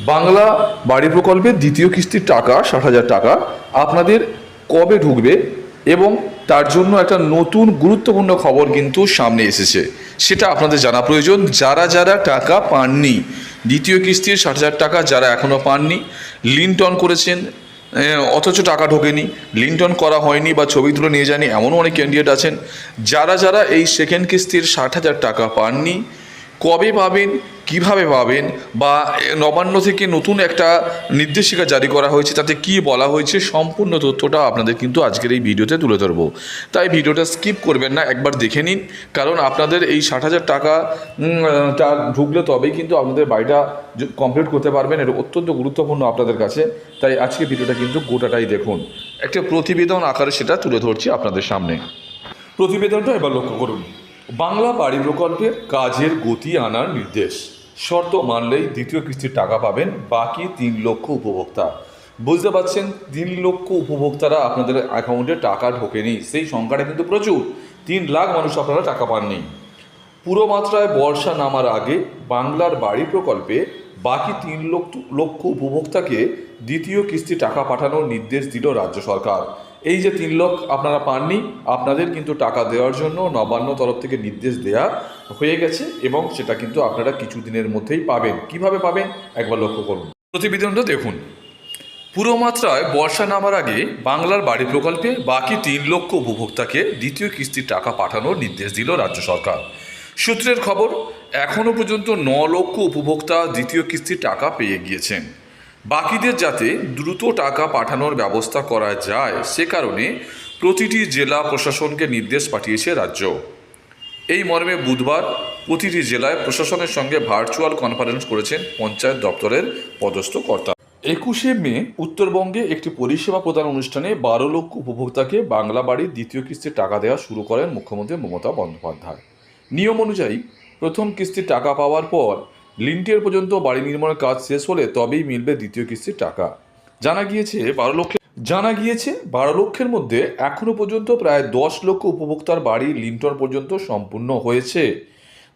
বাংলা বাড়ি প্রকল্পের দ্বিতীয় কিস্তির টাকা, ষাট হাজার টাকা আপনাদের কবে ঢুকবে এবং তার জন্য একটা নতুন গুরুত্বপূর্ণ খবর কিন্তু সামনে এসেছে। সেটা আপনাদের জানা প্রয়োজন। যারা যারা টাকা পাননি, দ্বিতীয় কিস্তির ষাট হাজার টাকা যারা এখনও পাননি, লিনটন করেছেন অথচ টাকা ঢোকেনি। লিন্টন করা হয়নি বা ছবি তুলে নিয়ে যায়নি, এমনও অনেক ক্যান্ডিডেট আছেন। যারা যারা এই সেকেন্ড কিস্তির ষাট হাজার টাকা পাননি, কবে পাবেন কীভাবে পাবেন বা নবান্ন থেকে নতুন একটা নির্দেশিকা জারি করা হয়েছে, তাতে কি বলা হয়েছে, সম্পূর্ণ তথ্যটা আপনাদের কিন্তু আজকের এই ভিডিওতে তুলে ধরবো। তাই ভিডিওটা স্কিপ করবেন না, একবার দেখে নিন, কারণ আপনাদের এই ষাট হাজার টাকা টা ঢুকলে তবেই কিন্তু আপনাদের বাড়িটা কমপ্লিট করতে পারবেন, এটা অত্যন্ত গুরুত্বপূর্ণ আপনাদের কাছে। তাই আজকে ভিডিওটা কিন্তু গোটাটাই দেখুন। একটা প্রতিবেদন আকারে সেটা তুলে ধরছি আপনাদের সামনে। প্রতিবেদনটা এবার লক্ষ্য করুন। বাংলা বাড়ি প্রকল্পের কাজের গতি আনার নির্দেশ। শর্ত মানলেই দ্বিতীয় কিস্তির টাকা পাবেন বাকি তিন লক্ষ উপভোক্তা। বুঝতে পারছেন? তিন লক্ষ উপভোক্তারা আপনাদের অ্যাকাউন্টে টাকা ঢোকেনি। সেই সংখ্যাটা কিন্তু প্রচুর। তিন লাখ মানুষ আপনারা টাকা পাননি। পুরো মাত্রায় বর্ষা নামার আগে বাংলার বাড়ি প্রকল্পে বাকি তিন লক্ষ লক্ষ উপভোক্তাকে দ্বিতীয় কিস্তি টাকা পাঠানোর নির্দেশ দিল রাজ্য সরকার। এই যে তিন লক্ষ আপনারা পাননি, আপনাদের কিন্তু টাকা দেওয়ার জন্য নবান্ন তরফ থেকে নির্দেশ দেয়া হয়ে গেছে এবং সেটা কিন্তু আপনারা কিছু দিনের মধ্যেই পাবেন। কীভাবে পাবেন? একবার লক্ষ্য করুন। প্রতিবেদনটা দেখুন। পুরো মাত্রায় বর্ষা নামার আগে বাংলার বাড়ি প্রকল্পে বাকি তিন লক্ষ উপভোক্তাকে দ্বিতীয় কিস্তির টাকা পাঠানোর নির্দেশ দিল রাজ্য সরকার। সূত্রের খবর এখনও পর্যন্ত ন লক্ষ উপভোক্তা দ্বিতীয় কিস্তির টাকা পেয়ে গিয়েছেন। বাকিদের যাতে দ্রুত টাকা পাঠানোর ব্যবস্থা করা যায়, সে কারণে প্রতিটি জেলা প্রশাসনকে নির্দেশ পাঠিয়েছে রাজ্য। এই মর্মে বুধবার প্রতিটি জেলায় প্রশাসনের সঙ্গে ভার্চুয়াল কনফারেন্স করেছেন পঞ্চায়েত দপ্তরের পদস্থ কর্তা। একুশে মে উত্তরবঙ্গে একটি পরিষেবা প্রদান অনুষ্ঠানে বারো লক্ষ উপভোক্তাকে বাংলা বাড়ির দ্বিতীয় কিস্তির টাকা দেওয়া শুরু করেন মুখ্যমন্ত্রী মমতা বন্দ্যোপাধ্যায়। নিয়ম অনুযায়ী প্রথম কিস্তির টাকা পাওয়ার পর লিন্টের পর্যন্ত বাড়ি নির্মাণের কাজ শেষ হলে তবেই মিলবে দ্বিতীয় কিস্তির টাকা। জানা গিয়েছে, বারো লক্ষ জানা গিয়েছে, বারো লক্ষের মধ্যে এখনও পর্যন্ত প্রায় দশ লক্ষ উপভোক্তার বাড়ি লিন্টন পর্যন্ত সম্পূর্ণ হয়েছে।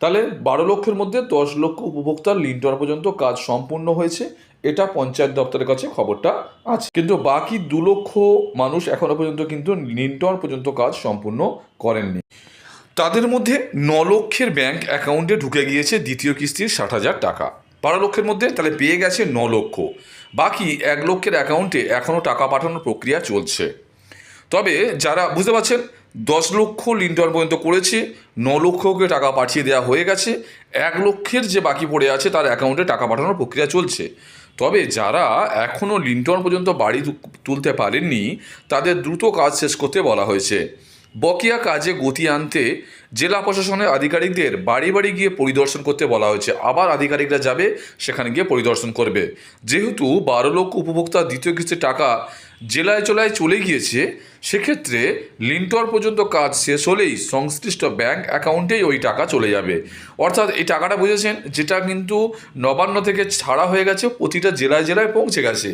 তাহলে বারো লক্ষের মধ্যে দশ লক্ষ উপভোক্তার লিন্টন পর্যন্ত কাজ সম্পূর্ণ হয়েছে, এটা পঞ্চায়েত দপ্তরের কাছে খবরটা আছে। কিন্তু বাকি দু লক্ষ মানুষ এখনও পর্যন্ত কিন্তু লিন্টন পর্যন্ত কাজ সম্পূর্ণ করেননি। তাদের মধ্যে ন লক্ষের ব্যাংক অ্যাকাউন্টে ঢুকে গিয়েছে দ্বিতীয় কিস্তির ষাট হাজার টাকা। বারো লক্ষের মধ্যে তাহলে পেয়ে গেছে ন লক্ষ বাকি এক লক্ষের অ্যাকাউন্টে এখনও টাকা পাঠানোর প্রক্রিয়া চলছে। তবে যারা, বুঝতে পারছেন? দশ লক্ষ লিন্টন পর্যন্ত করেছে ন লক্ষকে টাকা পাঠিয়ে দেওয়া হয়ে গেছে, এক লক্ষের যে বাকি পড়ে আছে তার অ্যাকাউন্টে টাকা পাঠানোর প্রক্রিয়া চলছে। তবে যারা এখনও লিন্টন পর্যন্ত বাড়ি তুলতে পারেননি, তাদের দ্রুত কাজ শেষ করতে বলা হয়েছে। বকেয়া কাজে গতি আনতে জেলা প্রশাসনের আধিকারিকদের বাড়ি বাড়ি গিয়ে পরিদর্শন করতে বলা হয়েছে। আবার আধিকারিকরা যাবে, সেখানে গিয়ে পরিদর্শন করবে। যেহেতু বারো লক্ষ উপভোক্তা দ্বিতীয় কিস্তির টাকা জেলায় জেলায় চলে গিয়েছে, সেক্ষেত্রে লিন্টর পর্যন্ত কাজ শেষ হলেই সংশ্লিষ্ট ব্যাংক অ্যাকাউন্টেই ওই টাকা চলে যাবে। অর্থাৎ এই টাকাটা বুঝেছেন, যেটা কিন্তু নবান্ন থেকে ছাড়া হয়ে গেছে, প্রতিটা জেলায় জেলায় পৌঁছে গেছে।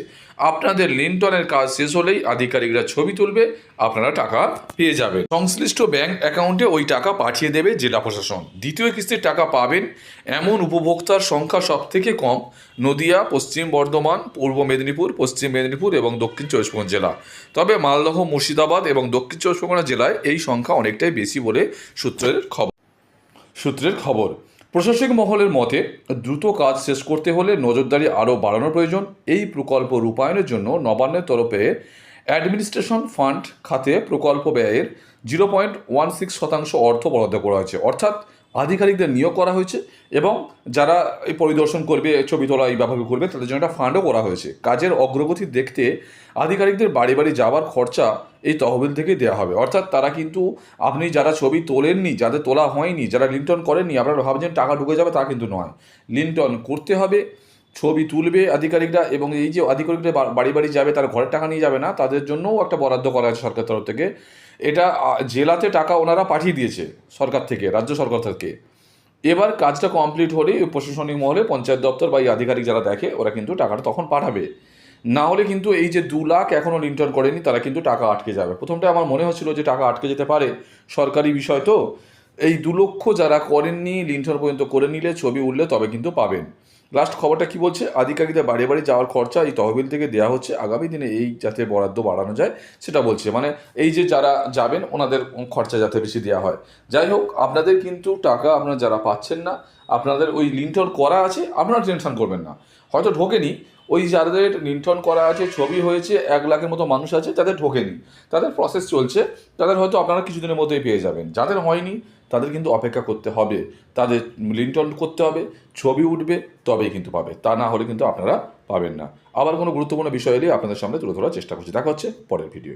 আপনাদের লিন্টনের কাজ শেষ হলেই আধিকারিকরা ছবি তুলবে, আপনারা টাকা পেয়ে যাবেন। সংশ্লিষ্ট ব্যাংক অ্যাকাউন্টে ওই টাকা পাঠিয়ে দেবে জেলা প্রশাসন। দ্বিতীয় কিস্তির টাকা পাবেন এমন উপভোক্তার সংখ্যা সব থেকে কম, নদিয়া, পশ্চিম বর্ধমান, পূর্ব মেদিনীপুর, পশ্চিম মেদিনীপুর এবং দক্ষিণ চব্বিশ পরগনা জেলা। তবে মালদহ, মুর্শিদাবাদ এবং দক্ষিণ চব্বিশ পরগনা জেলায় এই সংখ্যা অনেকটাই বেশি বলে সূত্রের খবর। সূত্রের খবর, প্রশাসনিক মহলের মতে দ্রুত কাজ শেষ করতে হলে নজরদারি আরও বাড়ানোর প্রয়োজন। এই প্রকল্প রূপায়ণের জন্য নবান্নের তরফে অ্যাডমিনিস্ট্রেশন ফান্ড খাতে প্রকল্প ব্যয়ের জিরো পয়েন্ট ওয়ান সিক্স শতাংশ অর্থ বরাদ্দ করা হয়েছে। অর্থাৎ আধিকারিকদের নিয়োগ করা হয়েছে এবং যারা এই পরিদর্শন করবে, ছবি তোলা, এই ব্যাপারে করবে, তাদের জন্য একটা ফান্ডও করা হয়েছে। কাজের অগ্রগতি দেখতে আধিকারিকদের বাড়ি বাড়ি যাওয়ার খরচা এই তহবিল থেকে দেওয়া হবে। অর্থাৎ তারা কিন্তু আপনি যারা ছবি তোলেননি, যাদের তোলা হয়নি, যারা লিন্টন করেননি, আপনারা ভাবছেন টাকা ঢুকে যাবে, তা কিন্তু নয়। লিন্টন করতে হবে ছবি তুলবে আধিকারিকরা এবং এই যে আধিকারিকরা বাড়ি বাড়ি যাবে, তার ঘরের টাকা নিয়ে যাবে না, তাদের জন্যও একটা বরাদ্দ করা আছে সরকার তরফ থেকে। এটা জেলাতে টাকা ওনারা পাঠিয়ে দিয়েছে সরকার থেকে, রাজ্য সরকার থেকে। এবার কাজটা কমপ্লিট হলে প্রশাসনিক মহলে পঞ্চায়েত দপ্তর বা এই আধিকারিক যারা দেখে, ওরা কিন্তু টাকাটা তখন পাঠাবে। না হলে কিন্তু এই যে দু লাখ এখনও লিন্টন করেনি, তারা কিন্তু টাকা আটকে যাবে। প্রথমটা আমার মনে হচ্ছিল যে টাকা আটকে যেতে পারে, সরকারি বিষয় তো। এই দু লক্ষ যারা করেননি লিন্টন পর্যন্ত করে নিলে, ছবি উঠলে তবে কিন্তু পাবেন। লাস্ট খবরটা কি বলছে? আধিকারিকদের বাড়ি বাড়ি যাওয়ার খরচা এই তহবিল থেকে দেওয়া হচ্ছে। আগামী দিনে এই যাতে বরাদ্দ বাড়ানো যায়, সেটা বলছে। মানে এই যে যারা যাবেন, ওনাদের খরচা যাতে বেশি দেওয়া হয়। যাই হোক, আপনাদের কিন্তু টাকা আপনারা যারা পাচ্ছেন না, আপনাদের ওই লিন্টন করা আছে, আপনারা টেনশন করবেন না। হয়তো ঢোকেনি, ওই যাদের লিন্টন করা আছে, ছবি হয়েছে, এক লাখের মতো মানুষ আছে, তাদের ঢোকেনি। তাদের প্রসেস চলছে, তাদের হয়তো আপনারা কিছুদিনের মধ্যেই পেয়ে যাবেন। যাদের হয়নি তাদের কিন্তু অপেক্ষা করতে হবে। তাদের লিন্টন করতে হবে, ছবি উঠবে, তবেই কিন্তু পাবে। তা না হলে কিন্তু আপনারা পাবেন না। আবার কোনো গুরুত্বপূর্ণ বিষয় এলে আপনাদের সামনে তুলে ধরার চেষ্টা করছি। দেখা হচ্ছে পরের ভিডিও